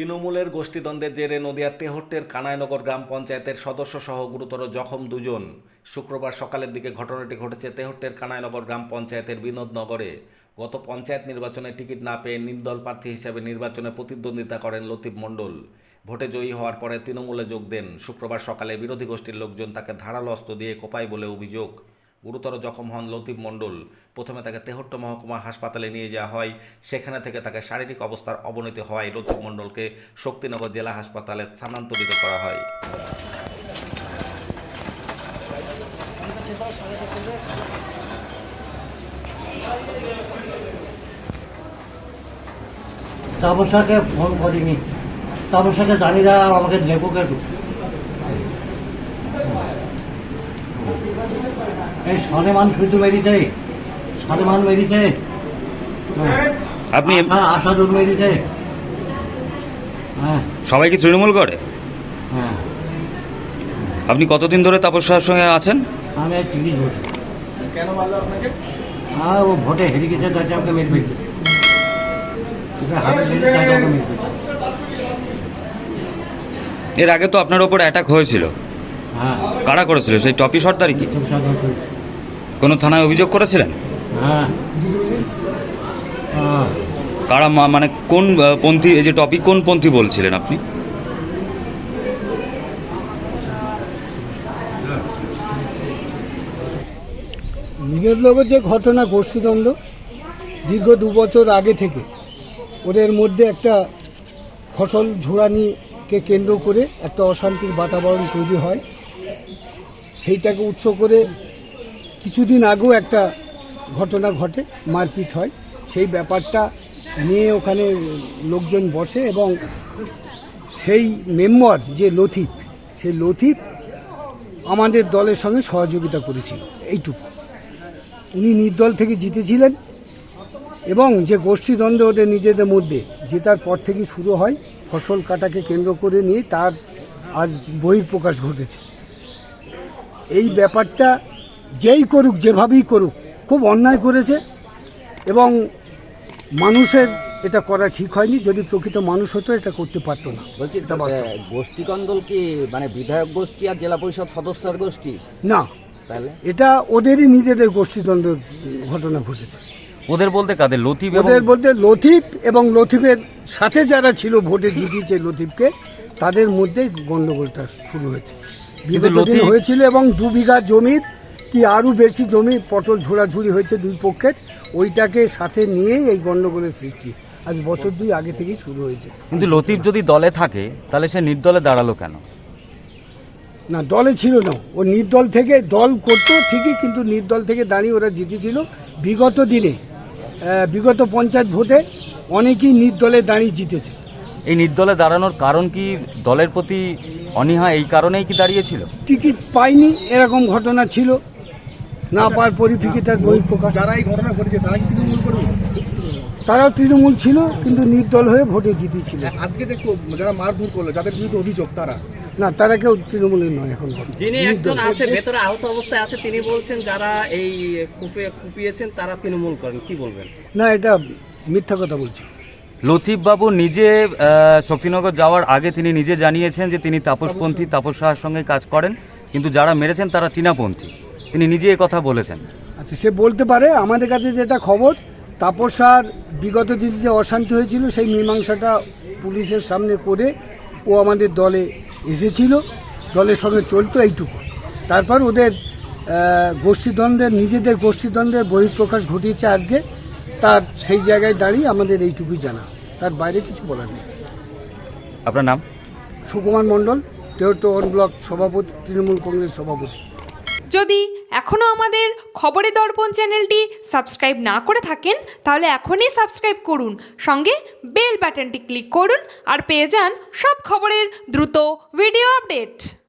তৃণমূলের গোষ্ঠীদ্বন্দ্বের জেরে নদিয়ার তেহট্টের কানাইনগর গ্রাম পঞ্চায়েতের সদস্য সহ গুরুতর জখম দুজন। শুক্রবার সকালের দিকে ঘটনাটি ঘটেছে তেহট্টের কানাইনগর গ্রাম পঞ্চায়েতের বিনোদনগরে গত পঞ্চায়েত নির্বাচনে টিকিট না পেয়ে নির্দল প্রার্থী হিসেবে নির্বাচনে প্রতিদ্বন্দ্বিতা করেন লতিফ মণ্ডল। ভোটে জয়ী হওয়ার পরে তৃণমূলে যোগ দেন। শুক্রবার সকালে বিরোধী গোষ্ঠীর লোকজন তাকে ধারালো অস্ত্র দিয়ে কোপায় বলে অভিযোগ। গুরুতর জখম হন লতিফ মণ্ডল। প্রথমে তাকে তেহট্ট মহকুমা হাসপাতালে নিয়ে যাওয়া হয়। সেখানে থেকে তাকে শারীরিক অবস্থার অবনতি হওয়ায় লতিফ মণ্ডলকে শক্তিনগর জেলা হাসপাতালে স্থানান্তরিত করা হয়। তাপসাকে ফোন করিনি। তাপসাকে জানিরা আমাকে লেবুকে এই মেরিতে মেরিতে আপনি হ্যাঁ মেরিতে হ্যাঁ। সবাই কি তৃণমূল করে? হ্যাঁ। আপনি কতদিন ধরে তাপস্যার সঙ্গে আছেন? আমি তিরিশ বছর। কেন মারলো আপনাকে? হ্যাঁ ও ভোটে হেরে গেছে তাতে আমাকে মেরে ফেলবে এর আগে তো আপনার ওপর অ্যাটাক হয়েছিল। হ্যাঁ। কারা করেছিল? সেই টপি সর্দারি কি? খুব কোনো থানায় অভিযোগ করেছিলেন? হ্যাঁ। হ্যাঁ। কারা মানে কোন পন্থী এই যে টপি কোন পন্থী বলছিলেন আপনি? নিজের লোকের যে ঘটনা গোষ্ঠীদ্বন্দ্ব দীর্ঘ দু বছর আগে থেকে ওদের মধ্যে একটা ফসল ঝোড়ানিকে কেন্দ্র করে একটা অশান্তির বাতাবরণ তৈরি হয়। সেইটাকে উৎস করে কিছুদিন আগেও একটা ঘটনা ঘটে, মারপিট হয়। সেই ব্যাপারটা নিয়ে ওখানে লোকজন বসে এবং সেই মেম্বার, যে লথিফ সেই লথিফ আমাদের দলের সঙ্গে সহযোগিতা করেছিল। এইটুকু। উনি নির্দল থেকে জিতেছিলেন এবং যে গোষ্ঠীদ্বন্দ্ব ওদের নিজেদের মধ্যে, জেতার পর থেকে শুরু হয়, ফসল কাটাকে কেন্দ্র করে নিয়ে তার আজ বহিঃপ্রকাশ ঘটেছে। এই ব্যাপারটা যেই করুক যেভাবেই করুক খুব অন্যায় করেছে এবং মানুষের এটা করা ঠিক হয়নি। যদি প্রকৃত মানুষ হতো এটা করতে পারতো না। বলছি এটা বাস্তব। গোষ্ঠী কন্দল কি মানে বিধায়ক গোষ্ঠী আর জেলা পরিষদ সদস্যের গোষ্ঠী? না। তাহলে? এটা ওদেরই নিজেদের গোষ্ঠীদ্বন্দ্বের ঘটনা ঘটেছে। ওদের বলতে কাদের? লতিফ ওদের বলতে লতিফ এবং লতিফের সাথে যারা ছিল ভোটে জিতিয়েছে লতিফকে তাদের মধ্যেই গণ্ডগোলটা শুরু হয়েছে। বিগত হয়েছিল এবং দু বিঘা জমির কি আরও বেশি জমি পটল ঝোড়াঝুড়ি হয়েছে দুই পক্ষের ওইটাকে সাথে নিয়েই এই গণ্ডগোলের সৃষ্টি। আজ বছর দুই আগে থেকেই শুরু হয়েছে। কিন্তু লতিফ যদি দলে থাকে তাহলে সে নির্দলে দাঁড়াল কেন? না দলে ছিল না। ও নির্দল থেকে দল করতো ঠিকই কিন্তু নির্দল থেকে দাঁড়িয়ে ওরা জিতেছিল। বিগত দিনে বিগত পঞ্চায়েত ভোটে অনেকেই নির্দলে দাঁড়িয়ে জিতেছে। এই নির্দলে দাঁড়ানোর কারণ কি দলের প্রতি অনীহা এই কারণেই কি দাঁড়িয়েছিল? টিকিট পাইনি এরকম ঘটনা ছিল। না পাওয়ার পরিপ্রেক্ষিতে তার বহিঃপ্রকাশ যারা এই ঘটনা ঘটেছে তারা কি তৃণমূল করবে তারাও তৃণমূল ছিল কিন্তু নির্দল হয়ে ভোটে জিতেছিল। আজকে যে যারা মারধর করল যাদের বিরুদ্ধে অভিযোগ তারা? না তারা কেউ তৃণমূলের নয় এখন যিনি একজন আছে ভেতরে আহত অবস্থায় আছে তিনি বলছেন যারা এই কুপে কুপিয়েছেন তারা তৃণমূল করেন কি বলবেন? না এটা মিথ্যা কথা বলছি। লতিফ বাবু নিজে শক্তিনগর যাওয়ার আগে তিনি নিজে জানিয়েছেন যে তিনি তাপসপন্থী তাপস সাহার সঙ্গে কাজ করেন। কিন্তু যারা মেরেছেন তারা টিনাপন্থী। তিনি নিজে কথা বলেছেন। আচ্ছা সে বলতে পারে আমাদের কাছে যেটা খবর তাপস তাপসার বিগত দিনে যে অশান্তি হয়েছিল সেই মীমাংসাটা পুলিশের সামনে করে ও আমাদের দলে এসেছিল। দলের সঙ্গে চলতো এইটুকু। তারপর ওদের গোষ্ঠীদ্বন্দ্বের নিজেদের গোষ্ঠীদ্বন্দ্বের বহিঃপ্রকাশ ঘটিয়েছে আজকে। তার সেই জায়গায় দাঁড়িয়ে আমাদের এইটুকুই জানা। তার বাইরে কিছু বলার নেই। আপনার নাম? সুকুমার মণ্ডল তেহট্ট ওয়ান ব্লক সভাপতি তৃণমূল কংগ্রেস সভাপতি। যদি এখনও আমাদের খবরের দর্পণ চ্যানেলটি সাবস্ক্রাইব না করে থাকেন তাহলে এখনই সাবস্ক্রাইব করুন। সঙ্গে বেল বাটনটি ক্লিক করুন আর পেয়ে যান সব খবরের দ্রুত ভিডিও আপডেট।